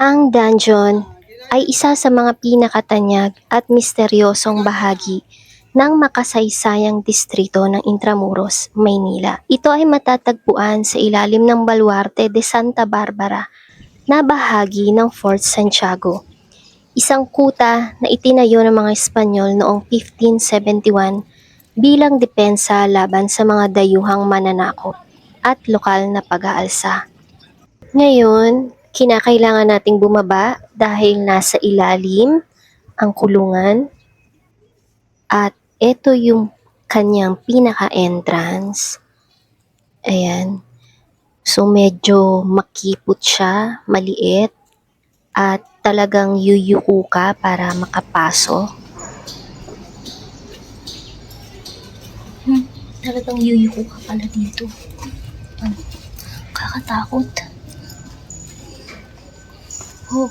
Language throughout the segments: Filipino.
Ang dungeon ay isa sa mga pinakatanyag at misteryosong bahagi ng makasaysayang distrito ng Intramuros, Maynila. Ito ay matatagpuan sa ilalim ng Baluarte de Santa Barbara na bahagi ng Fort Santiago. Isang kuta na itinayo ng mga Espanyol noong 1571 bilang depensa laban sa mga dayuhang mananakop at lokal na pag-aalsa. Ngayon, kinakailangan nating bumaba dahil nasa ilalim ang kulungan at ito yung kanyang pinaka-entrance. Ayan. So medyo makipot siya, maliit at talagang yuyuko ka para makapasok. Hmm, talagang yuyuko ka pala dito. Ah, Kakatakot. Oh.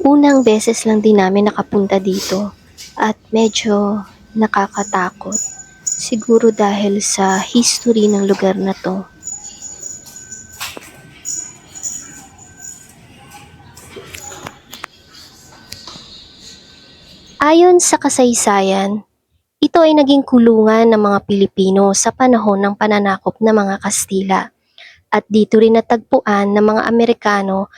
Unang beses lang din namin nakapunta dito at medyo nakakatakot. Siguro dahil sa history ng lugar na to. Ayon sa kasaysayan, ito ay naging kulungan ng mga Pilipino sa panahon ng pananakop ng mga Kastila. At dito rin natagpuan ng mga Amerikano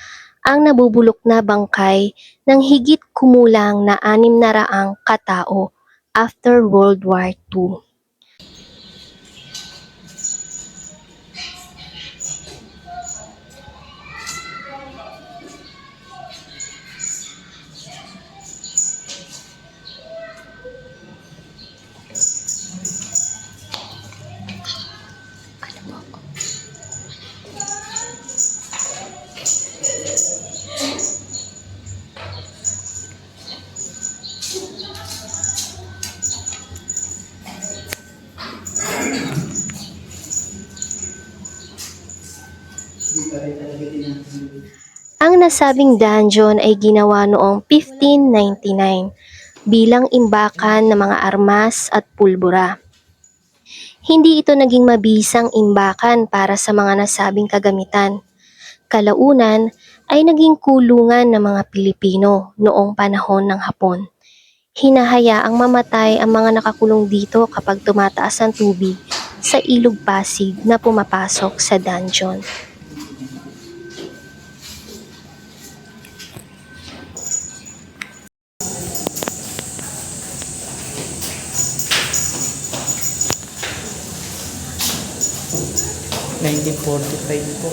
ang nabubulok na bangkay ng higit kumulang na anim na raang katao after World War II. Nasabing dungeon ay ginawa noong 1599 bilang imbakan ng mga armas at pulbura. Hindi ito naging mabisang imbakan para sa mga nasabing kagamitan. Kalaunan ay naging kulungan ng mga Pilipino noong panahon ng Hapon. Hinahayaang mamatay ang mga nakakulong dito kapag tumataas ang tubig sa ilog Pasig na pumapasok sa dungeon. Nineteen forty-five po.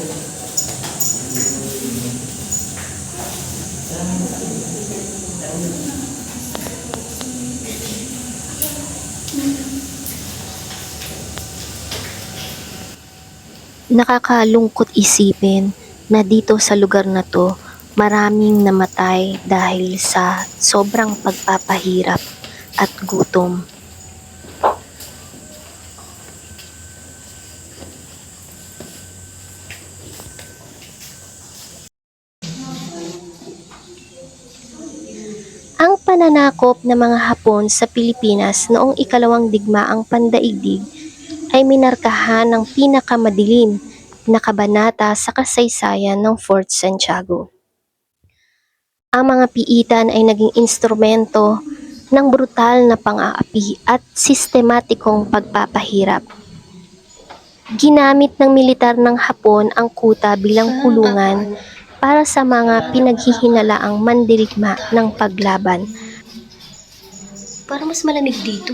Nakakalungkot isipin na dito sa lugar na to maraming namatay dahil sa sobrang pagpapahirap at gutom. Ang pananakop ng mga Hapon sa Pilipinas noong ikalawang digmaang pandaigdig ay minarkahan ng pinakamadilim na kabanata sa kasaysayan ng Fort Santiago. Ang mga piitan ay naging instrumento ng brutal na pang-aapi at sistematikong pagpapahirap. Ginamit ng militar ng Hapon ang kuta bilang kulungan para sa mga pinaghihinalaang mandirigma ng paglaban. Para mas malamig dito.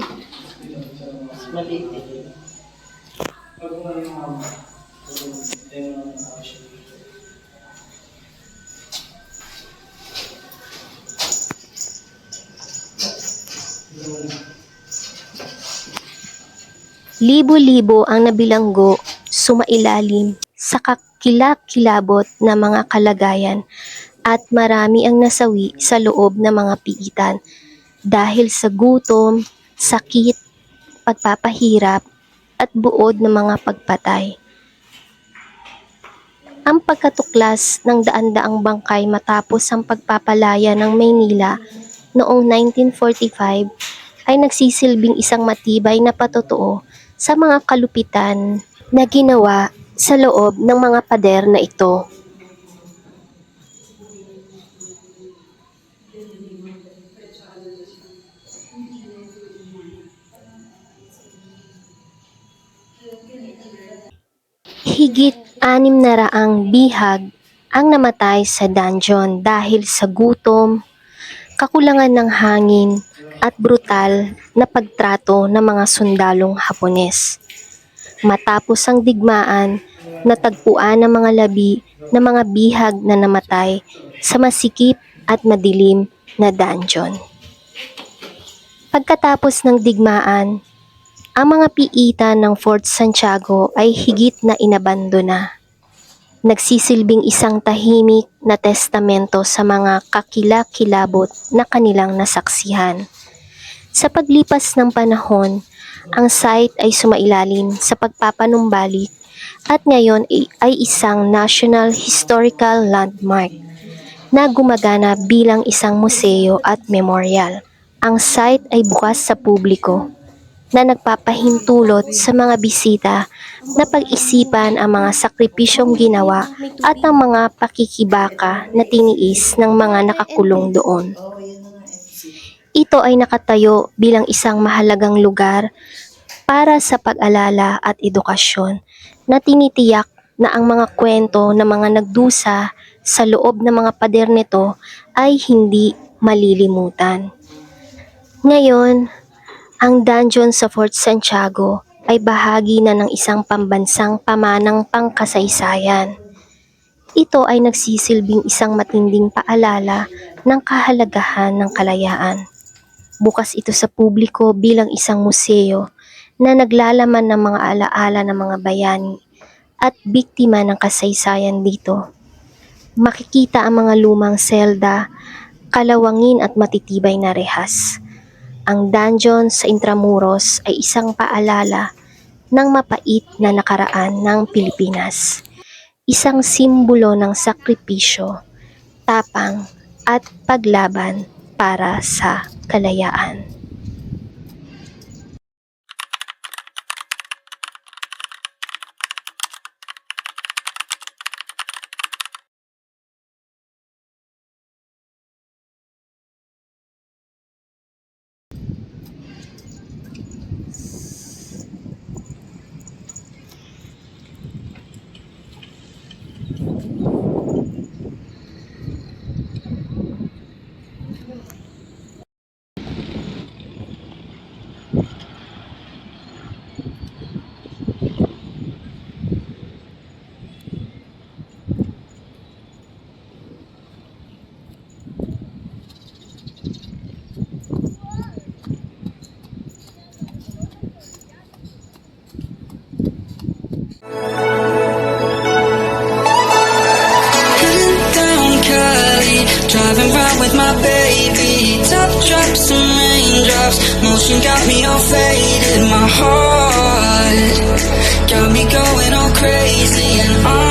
Libo-libo ang nabilanggo sumailalim sa kakilakilabot na mga kalagayan at marami ang nasawi sa loob ng mga piitan dahil sa gutom, sakit pagpapahirap at buod ng mga pagpatay. Ang pagkatuklas ng daan-daang bangkay matapos ang pagpapalaya ng Maynila noong 1945 ay nagsisilbing isang matibay na patotoo sa mga kalupitan na ginawa sa loob ng mga pader na ito. Higit anim na raang bihag ang namatay sa dungeon dahil sa gutom, kakulangan ng hangin at brutal na pagtrato ng mga sundalong Hapones. Matapos ang digmaan, natagpuan ng mga labi ng mga bihag na namatay sa masikip at madilim na dungeon. Pagkatapos ng digmaan, ang mga piitan ng Fort Santiago ay higit na inabandona. Nagsisilbing isang tahimik na testamento sa mga kakilakilabot na kanilang nasaksihan. Sa paglipas ng panahon, ang site ay sumailalim sa pagpapanumbalik at ngayon ay, isang National Historical Landmark na gumagana bilang isang museo at memorial. Ang site ay bukas sa publiko na nagpapahintulot sa mga bisita na pag-isipan ang mga sakripisyong ginawa at ang mga pakikibaka na tiniis ng mga nakakulong doon. Ito ay nakatayo bilang isang mahalagang lugar para sa pag-alala at edukasyon na tinitiyak na ang mga kwento ng mga nagdusa sa loob ng mga pader nito ay hindi malilimutan. Ngayon, ang dungeon sa Fort Santiago ay bahagi na ng isang pambansang pamanang pangkasaysayan. Ito ay nagsisilbing isang matinding paalala ng kahalagahan ng kalayaan. Bukas ito sa publiko bilang isang museo na naglalaman ng mga alaala ng mga bayani at biktima ng kasaysayan dito. Makikita ang mga lumang selda, kalawangin at matitibay na rehas. Ang dungeon sa Intramuros ay isang paalala ng mapait na nakaraan ng Pilipinas. Isang simbolo ng sakripisyo, tapang at paglaban para sa kalayaan. With my baby. Top drops and raindrops, motion got me all faded. My heart got me going all crazy, and I